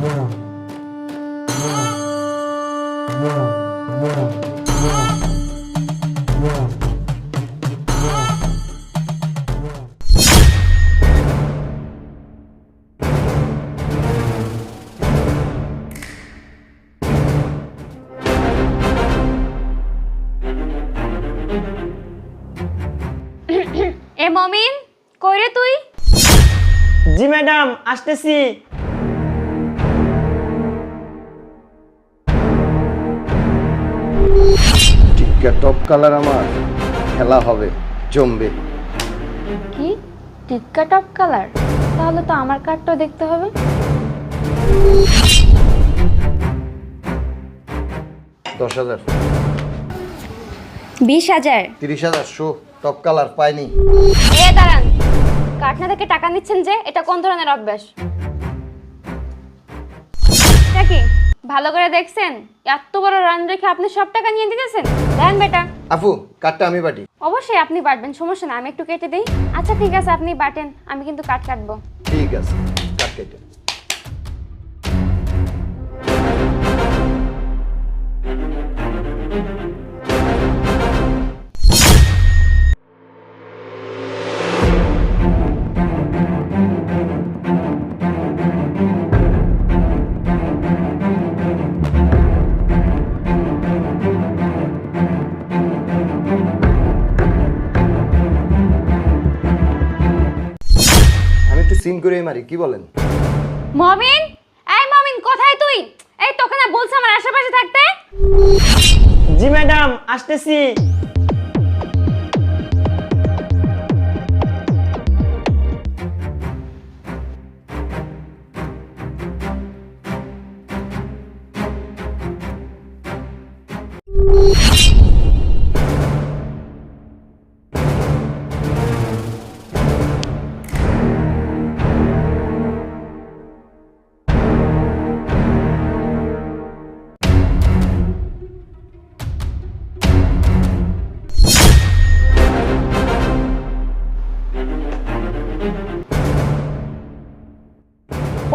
এ মমিন কই রে তুই? জি ম্যাডাম আসতেছি। টিকা টপ কালার আমার খেলা হবে জমবে। কি? টিক্কা টপ কালার তাহলে তো আমার কার্ডটাও দেখতে হবে। দশ হাজার। বিশ হাজার। তিরিশ হাজার শো টপ কালার পাইনি। এ দাঁড়ান। কার্ড না থেকে টাকা নিচ্ছেন যে এটা কোন ধরনের অভ্যাস? এটা কি? ভালো করে দেখছেন? এত বড় রান রেখে আপনি সব টাকা নিয়ে দিতেছেন? দেন বেটা। আপু কাটটা আমি বাটি অবশ্যই আপনি বাটবেন সমস্যা না আমি একটু কেটে দিই। আচ্ছা ঠিক আছে আপনি বাটেন আমি কিন্তু কাট কাটবো। ঠিক আছে কাট কেটে। করেই মারি কি বলেন? মমিন? এই মমিন কোথায় তুই? এই তোকে না বলছে আমার আশেপাশে থাকতে। জি ম্যাডাম আসতেছি।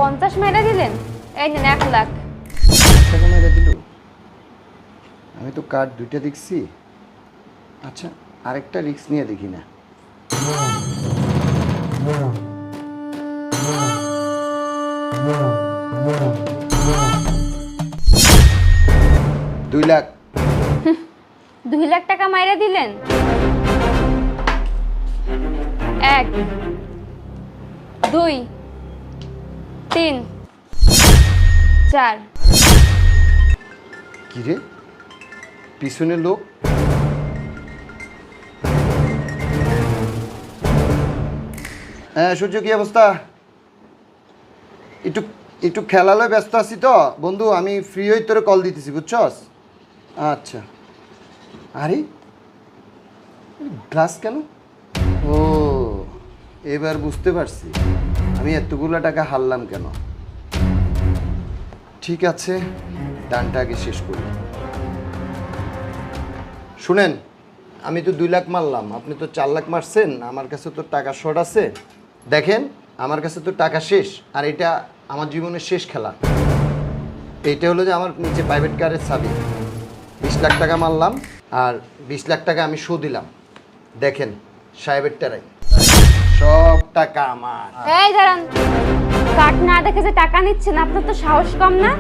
পঞ্চাশ মেরে দিলেন? এই নেন এক লাখ। টাকা মেরে দিল? আমি তো কার্ড দুইটা দেখছি। আচ্ছা আরেকটা রিস্ক নিয়ে দেখি না। দুই লাখ। দুই লাখ টাকা মাইরা দিলেন? এক দুই তিন। চার। কি রে? পিছনে লোক? হ্যাঁ সূর্য, কি অবস্থা? একটু একটু খেলালয় ব্যস্ত আছি তো। বন্ধু, আমি ফ্রি হই, তোরে কল দিতেছি, বুঝছস? আচ্ছা। আরে গ্লাস কেন? ও, এবার বুঝতে পারছি। আমি এতগুলো টাকা হারলাম কেন? ঠিক আছে, দানটা আগে শেষ করি। শুনেন, আমি তো দুই লাখ মারলাম, আপনি তো চার লাখ মারছেন, আমার কাছে তো টাকা শর্ট আছে। দেখেন, আমার কাছে তো টাকা শেষ, আর এটা আমার জীবনের শেষ খেলা। এইটা হলো যে আমার নিচে প্রাইভেট কারের চাবি। বিশ লাখ টাকা মারলাম, আর বিশ লাখ টাকা আমি শো দিলাম। দেখেন, সাহেবের টারাই। সব টাকা আমার। এই দাঁড়ান কার্ড না দেখে যে টাকা নিচ্ছেন আপনার তো সাহস কম না?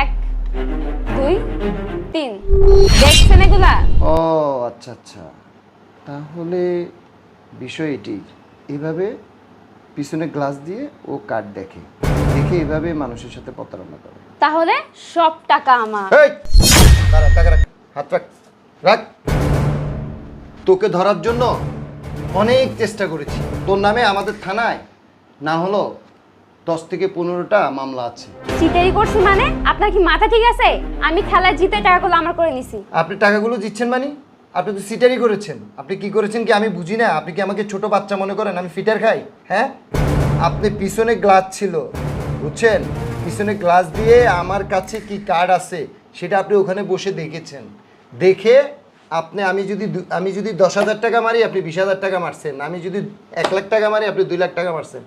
এক দুই তিন। দেখছেন এগুলা? ও আচ্ছা আচ্ছা। তাহলে বিষয় এটি এভাবে পিছনে গ্লাস দিয়ে ও কার্ড দেখে দেখে এভাবে মানুষের সাথে প্রতারণা করে। তাহলে সব টাকা আমার। এই দাঁড়া টাকা রাখ হাত রাখ রাখ। তোকে ধরার জন্য অনেক চেষ্টা করেছি। তোর নামে আমাদের থানায় না হলো দশ থেকে পনেরোটা মামলা আছে। চিটারি করছি মানে? আপনার কি মাথা ঠিক আছে? আমি খেলায় জিতে টাকাগুলো আমার করে নিছি। আপনি টাকাগুলো দিচ্ছেন মানে? আপনি তো সিটারি করেছেন। আপনি কি করেছেন কি আমি বুঝি না? আপনি কি আমাকে ছোট বাচ্চা মনে করেন আমি ফিটার খাই? হ্যাঁ? আপনি পিছনে গ্লাস ছিল বুঝছেন? পিছনে গ্লাস দিয়ে আমার কাছে কি কার্ড আছে সেটা আপনি ওখানে বসে দেখেছেন। দেখে আপনি, আমি যদি আমি যদি দশ হাজার টাকা মারি, আপনি বিশ হাজার টাকা মারছেন। আমি যদি এক লাখ টাকা মারি, আপনি দুই লাখ টাকা মারছেন।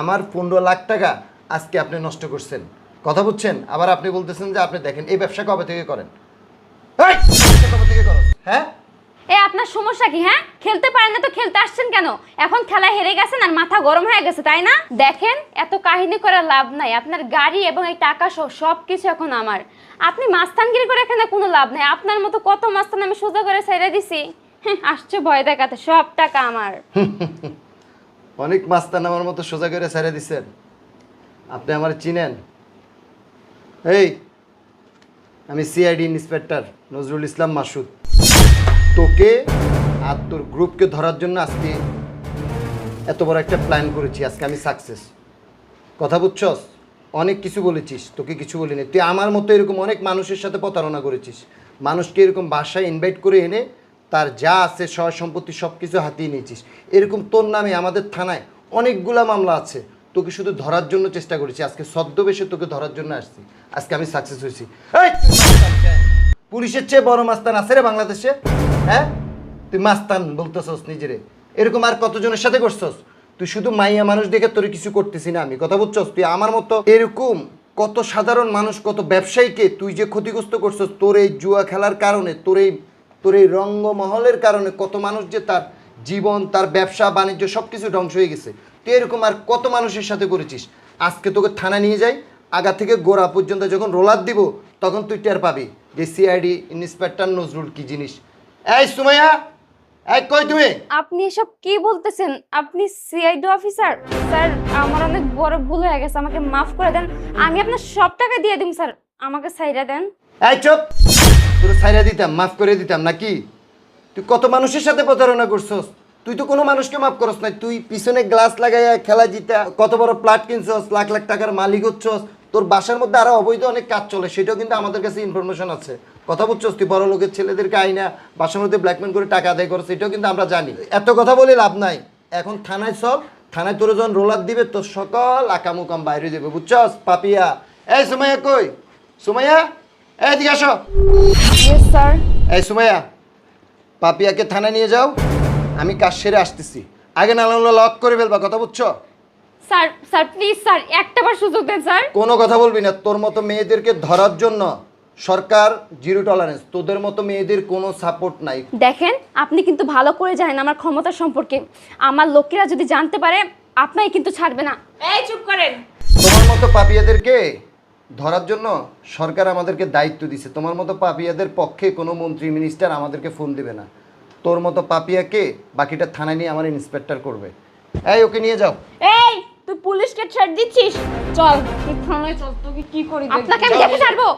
আমার পনেরো লাখ টাকা আজকে আপনি নষ্ট করছেন। কথা বুঝছেন? আবার আপনি বলতেছেন যে আপনি দেখেন, এই ব্যবসা কবে থেকে করেন? কবে থেকে করেন? হ্যাঁ? এ আপনার সমস্যা কি হ্যাঁ? খেলতে পারেন না তো খেলতে আসছেন কেন? এখন খেলা হেরে গেছেন আর মাথা গরম হয়ে গেছে তাই না? দেখেন এত কাহিনী করে লাভ নাই। আপনার গাড়ি এবং এই টাকা সহ সব কিছু এখন আমার। আপনি মাস্তানগিরি করে এখানে কোনো লাভ নাই। আপনার মতো কত মাস্তান আমি সোজা করে ছেড়ে দিছি। হ্যাঁ, আসছে ভয় দেখাতে সব টাকা আমার। অনেক মাস্তান আমার মতো সোজা করে ছেড়ে দিচ্ছেন আপনি আমার চিনেন? এই আমি সিআইডি ইন্সপেক্টর নজরুল ইসলাম মাসুদ। তোকে আর তোর গ্রুপকে ধরার জন্য আজকে এত বড় একটা প্ল্যান করেছি, আজকে আমি সাকসেস কথা বুঝছস? অনেক কিছু বলেছিস, তোকে কিছু বলিনি। তুই আমার মতো এরকম অনেক মানুষের সাথে প্রতারণা করেছিস। মানুষকে এরকম বাসায় ইনভাইট করে এনে তার যা আছে, সয় সম্পত্তি সব কিছু হাতিয়ে নিয়েছিস। এরকম তোর নামে আমাদের থানায় অনেকগুলা মামলা আছে। তোকে শুধু ধরার জন্য চেষ্টা করেছি। আজকে ছদ্মবেশে তোকে ধরার জন্য আসছি। আজকে আমি সাকসেস হয়েছি? পুলিশের চেয়ে বড় মাস্তান আছে রে বাংলাদেশে। হ্যাঁ? তুই মাস্তান বলতেছস নিজেরে। এরকম আর কতজনের সাথে করছস? তুই শুধু মাইয়া মানুষ দেখে তোর কিছু করতেছি না আমি। কথা বুঝছস? তুই আমার মতো এরকম কত সাধারণ মানুষ, কত ব্যবসায়ীকে তুই যে ক্ষতিগ্রস্ত করছস, তোর এই জুয়া খেলার কারণে, তোর এই তোর এই রঙ্গমহলের কারণে কত মানুষ যে তার জীবন, তার ব্যবসা, বাণিজ্য সব কিছু ধ্বংস হয়ে গেছে। তুই এরকম আর কত মানুষের সাথে করেছিস? আজকে তোকে থানা নিয়ে যাই, আগা থেকে গোড়া পর্যন্ত যখন রোলার দিব, তখন তুই টের পাবি যে সিআইডি ইন্সপেক্টর নজরুল কি জিনিস। এই সুমাইয়া এই কই তুমি? আপনি এসব কি বলতেছেন? আপনি সিআইডি অফিসার স্যার আমার অনেক বড় ভুল হয়ে গেছে আমাকে মাফ করে দেন। আমি আপনার সব টাকা দিয়ে দিম স্যার। আমাকে সাইরা দেন। এই চুপ! তোর ছাইরা দিতাম মাফ করে দিতাম নাকি? তুই কত মানুষের সাথে প্রতারণা করছস? তুই তো কোনো মানুষকে মাফ করস না তুই পিছনে গ্লাস লাগাইয়া খেলা জিতা কত বড় প্লাট কিনছস লাখ লাখ টাকার মালিক হচ্ছস তোর বাসার মধ্যে আরও অবৈধ অনেক কাজ চলে সেটাও কিন্তু আমাদের কাছে ইনফরমেশন আছে। কথা বুঝছস তুই বড় লোকের ছেলেদেরকে আইনা বাসার মধ্যে ব্ল্যাকমেন করে টাকা আদায় করছ সেটাও কিন্তু আমরা জানি। এত কথা বলে লাভ নাই। এখন থানায় চল থানায় তোর যখন রোলার দিবে তোর সকল আকামুকাম বাইরে দেবে বুঝছস? পাপিয়া। এই সুমাইয়া কই? সুমাইয়া? এই দিকে আসো স্যার এই সুমাইয়া পাপিয়াকে থানায় নিয়ে যাও। আমি কাজ সেরে আসতেছি। আগে না হলে লক করে ফেলবা কথা বুঝছ? স্যার স্যার প্লিজ স্যার একটাবার সুযোগ দেন স্যার। কোনো কথা বলবি না তোর মতো মেয়েদেরকে ধরার জন্য সরকার জিরো টলারেন্স তোদের মতো মেয়েদের কোনো সাপোর্ট নাই। দেখেন আপনি কিন্তু ভালো করে জানেন আমার ক্ষমতা সম্পর্কে। আমার লোকেরা যদি জানতে পারে আপনাকে কিন্তু ছাড়বে না। এই চুপ করেন। তোমার মতো পাপিয়াদেরকে ধরার জন্য সরকার আমাদেরকে দায়িত্ব দিছে। তোমার মতো পাপিয়াদের পক্ষে কোনো মন্ত্রী মিনিস্টার আমাদেরকে ফোন দেবে না। তোর মতো পাপিয়াকে বাকিটা থানায় নিয়ে আমার ইন্সপেক্টর করবে। এই ওকে নিয়ে যাও। এই পুলিশকে ছেড় দিচ্ছিস? চল। তুই থানায় চল তোকে কি করি। আপনাকে আমি দেখে ছাড়বো?